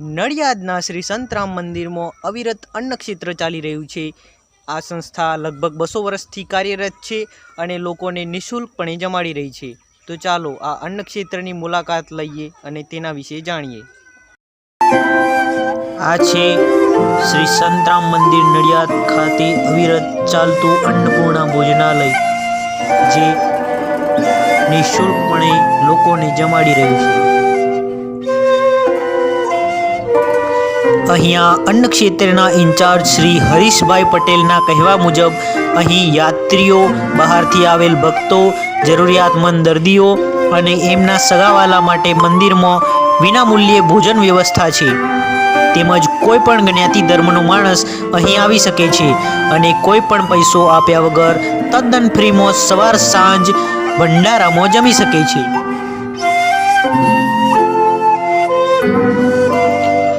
નડિયાદના શ્રી સંતરામ મંદિરમાં અવિરત અન્નક્ષેત્ર ચાલી રહ્યું છે. આ સંસ્થા લગભગ બસો વર્ષથી કાર્યરત છે અને લોકોને નિઃશુલ્કપણે જમાડી રહી છે. તો ચાલો આ અન્નક્ષેત્રની મુલાકાત લઈએ અને તેના વિશે જાણીએ. આ છે શ્રી સંતરામ મંદિર નડિયાદ ખાતે અવિરત ચાલતું અન્નપૂર્ણા ભોજનાલય, જે નિઃશુલ્કપણે લોકોને જમાડી રહ્યું છે. અહીંયા અન્ન ક્ષેત્રના ઇન્ચાર્જ શ્રી હરીશભાઈ પટેલના કહેવા મુજબ અહીં યાત્રીઓ, બહારથી આવેલ ભક્તો, જરૂરિયાતમંદ દર્દીઓ અને એમના સગાવાલા માટે મંદિરમાં વિનામૂલ્યે ભોજન વ્યવસ્થા છે. તેમજ કોઈ પણ જ્ઞાતિ ધર્મનો માણસ અહીં આવી શકે છે અને કોઈ પણ પૈસો આપ્યા વગર તદ્દન ફ્રીમાં સવાર સાંજ ભંડારામાં જમી શકે છે.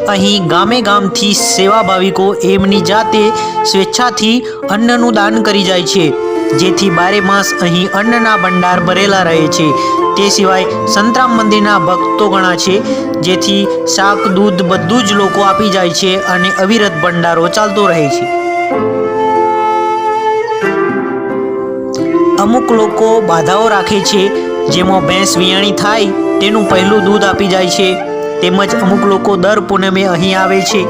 અહીં ગામે ગામથી સેવા ભાવિકો એમની જાતે સ્વેચ્છાથી અન્નનું દાન કરી જાય છે. જેથી બારે માસ અહીં અન્નના ભંડાર ભરેલા રહે છે. તે સિવાય સંતરામ મંદિરના ભક્તો ઘણા છે, જેથી શાક, દૂધ બધું જ લોકો આપી જાય છે અને અવિરત ભંડારો ચાલતો રહે છે. અમુક લોકો બાધાઓ રાખે છે, જેમાં ભેંસ વિયાણી થાય, તેનું પહેલું દૂધ આપી જાય છે. તેમજ અમુક લોકો દર પૂનમે અહીં આવે છે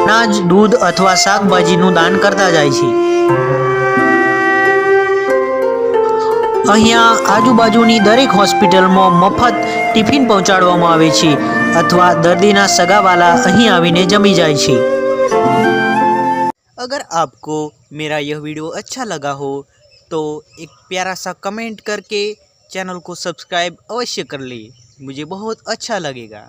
અનાજ દૂધ અથવા શાકભાજીનું દાન કરતા જાય છે અહીંયા આજુબાજુની દરેક હોસ્પિટલમાં મફત ટિફિન પહોંચાડવામાં આવે છે અથવા દર્દીના સગાવાલા અહીં આવીને જમી જાય છે अगर आपको मेरा यह वीडियो अच्छा लगा हो तो एक प्यारा सा कमेंट करके चैनल को सब्सक्राइब अवश्य कर ले मुझे बहुत अच्छा लगेगा